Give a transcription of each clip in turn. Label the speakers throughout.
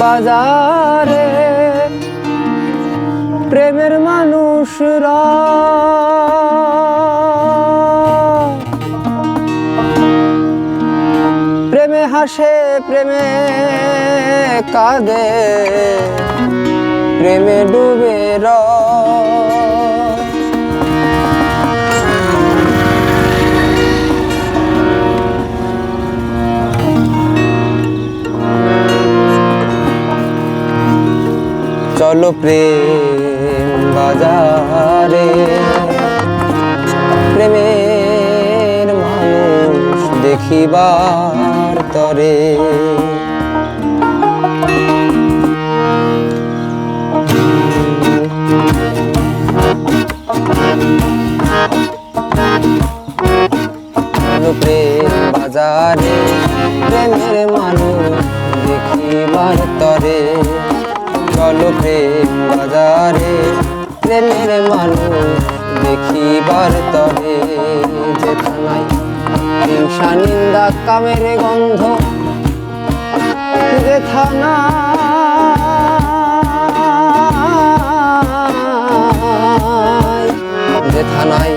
Speaker 1: বাজারে প্রেমের মানুষরা। প্রেমে হাসে প্রেমে কাঁদে প্রেমে ডুবে রয় চলো প্রেম বাজারে। প্রেমের মানুষ দেখিবার তরে। বাজারে প্রেমের মানুষ দেখিবার তরে। চলো প্রেম বাজারে, প্রেমের মানুষ দেখিবার তরে। যেথানাই হিংসা, নিন্দা, কামের গন্ধ যেথানা যেথানাই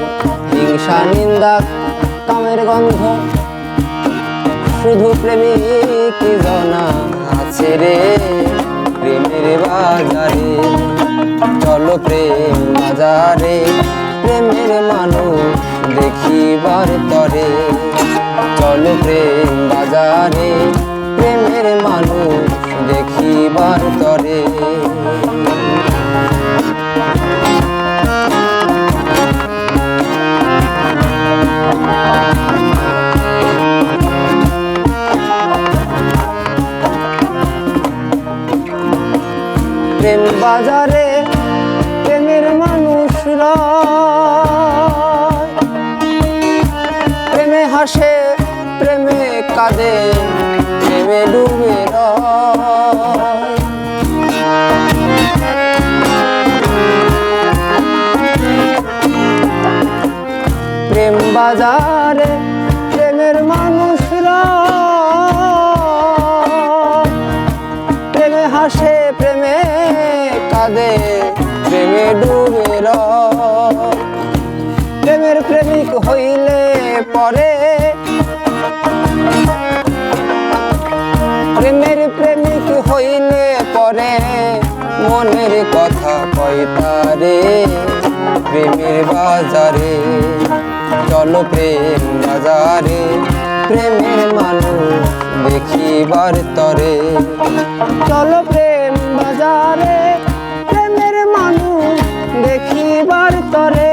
Speaker 1: হিংসা, নিন্দা, কামের গন্ধ। শুধু প্রেমিক জনা আছে রে। প্রেম বাজারে, প্রেমের মানুষ দেখিবার তরে। চলো প্রেম বাজারে, প্রেমের মানুষ দেখিবার তরে। প্রেম বাজারে প্রেমে হাসে প্রেমে কাঁদে প্রেমে ডুবে। প্রেম বাজারে প্রেমের মানুষরা প্রেমে হাসে প্রেমে কাঁদে প্রেমে ডুবে। প্রেমের প্রেমিক হইলে পরে প্রেমের প্রেমিক হইলে পরে মনের কথা কয়তারে প্রেমের বাজারে চলো প্রেম বাজারে, প্রেমের মানুষ দেখিবার তরে চলো প্রেম বাজারে